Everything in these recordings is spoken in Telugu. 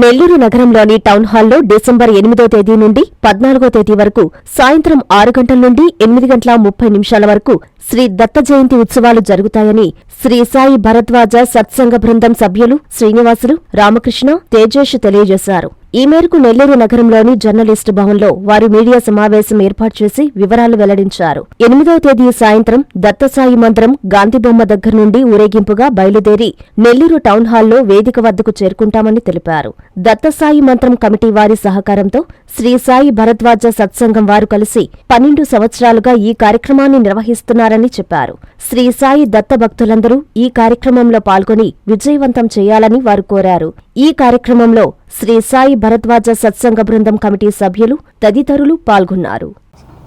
నెల్లూరు నగరంలోని టౌన్ హాల్లో డిసెంబర్ ఎనిమిదో తేదీ నుండి పద్నాలుగో తేదీ వరకు సాయంత్రం ఆరు గంటల నుండి ఎనిమిది గంటల ముప్పై నిమిషాల వరకు శ్రీ దత్త జయంతి ఉత్సవాలు జరుగుతాయని శ్రీ సాయి భరద్వాజ సత్సంగ బృందం సభ్యులు శ్రీనివాసులు రామకృష్ణ తేజేష్ తెలియజేశారు. ఈ మేరకు నెల్లూరు నగరంలోని జర్నలిస్టు భవన్లో వారు మీడియా సమావేశం ఏర్పాటు చేసి వివరాలు వెల్లడించారు. ఎనిమిదవ తేదీ సాయంత్రం దత్తసాయి మందిరం గాంధీబొమ్మ దగ్గర నుండి ఊరేగింపుగా బయలుదేరి నెల్లూరు టౌన్ హాల్లో వేదిక వద్దకు చేరుకుంటామని తెలిపారు. దత్తసాయి మంత్రం కమిటీ వారి సహకారంతో శ్రీ సాయి భరద్వాజ సత్సంగం వారు కలిసి పన్నెండు సంవత్సరాలుగా ఈ కార్యక్రమాన్ని నిర్వహిస్తున్నారని చెప్పారు. శ్రీ సాయి దత్త భక్తులందరూ ఈ కార్యక్రమంలో పాల్గొని విజయవంతం చేయాలని వారు కోరారు. ఈ కార్యక్రమంలో శ్రీ సాయి భరద్వాజ సత్సంగ బృందం కమిటీ సభ్యులు తదితరులు పాల్గొన్నారు.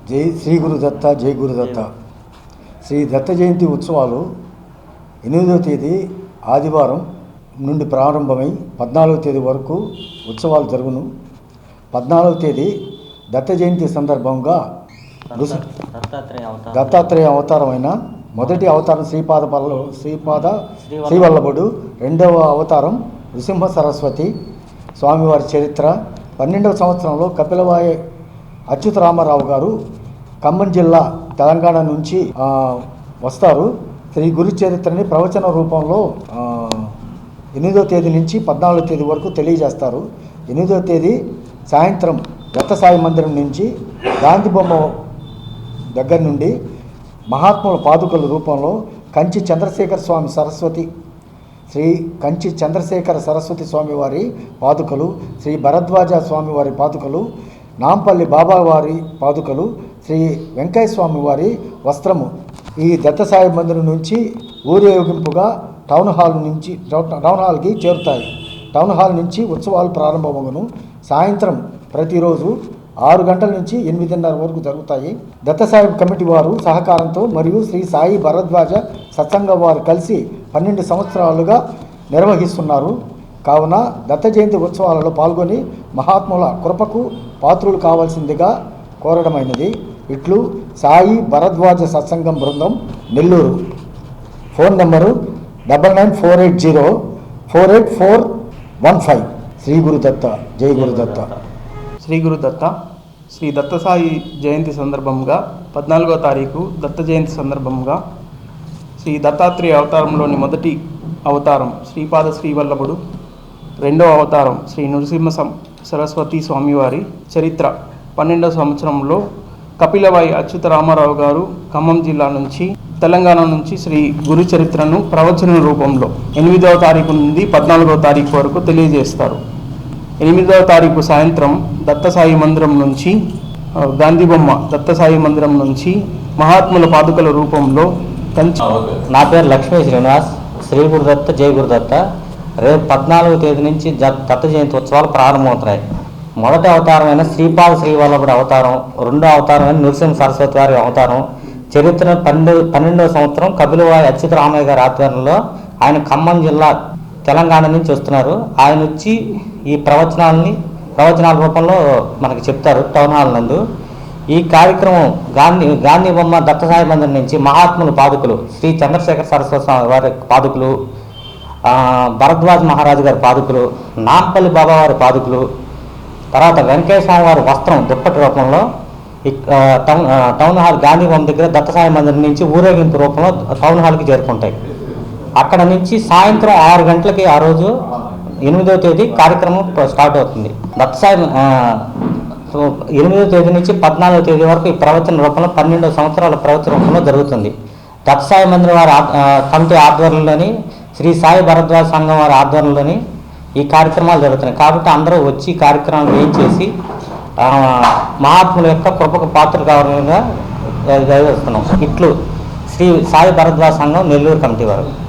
జై శ్రీ గురు దత్త జై గురు దత్త. శ్రీ దత్త జయంతి ఉత్సవాలు ఎనిమిదవ తేదీ ఆదివారం నుండి ప్రారంభమై పద్నాలుగవ తేదీ వరకు ఉత్సవాలు జరుగును. పద్నాలుగవ తేదీ దత్త జయంతి సందర్భంగా దత్తాత్రేయ అవతారం. దత్తాత్రేయ అవతారమైన మొదటి అవతారం శ్రీపాద పల్ల శ్రీపాద శ్రీవల్లభుడు రెండవ అవతారం నృసింహ సరస్వతి స్వామివారి చరిత్ర. పన్నెండవ సంవత్సరంలో కపిలవాయి అచ్యుతరామారావు గారు ఖమ్మం జిల్లా తెలంగాణ నుంచి వస్తారు. శ్రీ గురు చరిత్రని ప్రవచన రూపంలో ఎనిమిదో తేదీ నుంచి పద్నాలుగో తేదీ వరకు తెలియజేస్తారు. ఎనిమిదో తేదీ సాయంత్రం దత్త సాయి మందిరం నుంచి గాంధీ బొమ్మ దగ్గర నుండి మహాత్ముల పాదుకల రూపంలో కంచి చంద్రశేఖర స్వామి సరస్వతి శ్రీ కంచి చంద్రశేఖర సరస్వతి స్వామివారి పాదుకలు శ్రీ భరద్వాజ స్వామివారి పాదుకలు నాంపల్లి బాబావారి పాదుకలు శ్రీ వెంకయ్య స్వామివారి వస్త్రము. ఈ దత్తసాయి మందిరం నుంచి ఊరేగింపుగా టౌన్ హాల్ నుంచి టౌన్ హాల్కి చేరుతాయి. టౌన్ హాల్ నుంచి ఉత్సవాలు ప్రారంభమగును. సాయంత్రం ప్రతిరోజు ఆరు గంటల నుంచి ఎనిమిదిన్నర వరకు జరుగుతాయి. దత్తసాహిబ్ కమిటీ వారు సహకారంతో మరియు శ్రీ సాయి భరద్వాజ సత్సంగ వారు కలిసి పన్నెండు సంవత్సరాలుగా నిర్వహిస్తున్నారు. కావున దత్త జయంతి ఉత్సవాలలో పాల్గొని మహాత్ముల కృపకు పాత్రులు కావాల్సిందిగా కోరడమైనది. ఇట్లు సాయి భరద్వాజ సత్సంగం బృందం Nellore. Phone number double nine four eight zero four eight four one five. Shri Gurudatta జై గురుదత్త. శ్రీ గురుదత్త. శ్రీ దత్తసాయి జయంతి సందర్భంగా పద్నాలుగో తారీఖు దత్త జయంతి సందర్భంగా శ్రీ దత్తాత్రేయ అవతారంలోని మొదటి అవతారం శ్రీపాద శ్రీవల్లభుడు రెండవ అవతారం శ్రీ నృసింహ సరస్వతి స్వామివారి చరిత్ర. పన్నెండవ సంవత్సరంలో కపిలవాయి అచ్యుత రామారావు గారు ఖమ్మం జిల్లా నుంచి తెలంగాణ నుంచి శ్రీ గురు చరిత్రను ప్రవచన రూపంలో ఎనిమిదవ తారీఖు నుండి పద్నాలుగవ తారీఖు వరకు తెలియజేస్తారు. ఎనిమిదవ తారీఖు సాయంత్రం దత్తసాయి మందిరం నుంచి గాంధీబొమ్మ దత్తసాయి మందిరం నుంచి మహాత్ముల పాదుకల రూపంలో కంచి నా పేరు లక్ష్మీ శ్రీనివాస్ శ్రీ గురుదత్త జయ గురుదత్త రేపు పద్నాలుగో తేదీ నుంచి దత్త జయంతి ఉత్సవాలు ప్రారంభమవుతున్నాయి. మొదటి అవతారమైన శ్రీపాద శ్రీవల్లభుడు అవతారం రెండో అవతారమైన నృసింహ సరస్వతి వారి అవతారం చరిత్ర పన్నెండు పన్నెండవ సంవత్సరం కపిలవారి అచ్యుత రామయ్య గారి ఆధ్వర్యంలో ఆయన ఖమ్మం జిల్లా తెలంగాణ నుంచి వస్తున్నారు. ఆయన వచ్చి ఈ ప్రవచనాలని ప్రవచనాల రూపంలో మనకి చెప్తారు టౌన్ హాల్ నందు. ఈ కార్యక్రమం గాంధీ గాంధీ బొమ్మ దత్తసాయి మందిర్ నుంచి మహాత్ములు పాదుకులు శ్రీ చంద్రశేఖర సరస్వతి స్వామి వారి పాదుకులు భరద్వాజ్ మహారాజు గారి పాదుకులు నాంపల్లి బాబా వారి పాదుకులు తర్వాత వెంకటేశ్వర స్వామి వారి వస్త్రం దుప్పటి రూపంలో ఇక్- టౌన్ టౌన్ హాల్ గాంధీ బొమ్మ దగ్గర దత్తసాయి మందిర్ నుంచి ఊరేగింపు రూపంలో టౌన్ హాల్కి చేరుకుంటాయి. అక్కడ నుంచి సాయంత్రం ఆరు గంటలకి ఆ రోజు ఎనిమిదవ తేదీ కార్యక్రమం స్టార్ట్ అవుతుంది. దత్తసాయి ఎనిమిదో ఎనిమిదవ తేదీ నుంచి పద్నాలుగో తేదీ వరకు ఈ ప్రవచన రూపంలో పన్నెండో సంవత్సరాల ప్రవచన రూపంలో జరుగుతుంది. దత్తసాయి మందిర వారి ఆ- కమిటీ ఆధ్వర్యంలోని శ్రీ సాయి భరద్వాజ సంఘం వారి ఆధ్వర్యంలోని ఈ కార్యక్రమాలు జరుగుతున్నాయి. కాబట్టి అందరూ వచ్చి కార్యక్రమాలు ఏం చేసి మహాత్ముల యొక్క కృపకు పాత్ర కావాలని జరుగుతున్నాం ఇట్లు శ్రీ సాయి భరద్వాజ సంఘం నెల్లూరు కమిటీ వారు.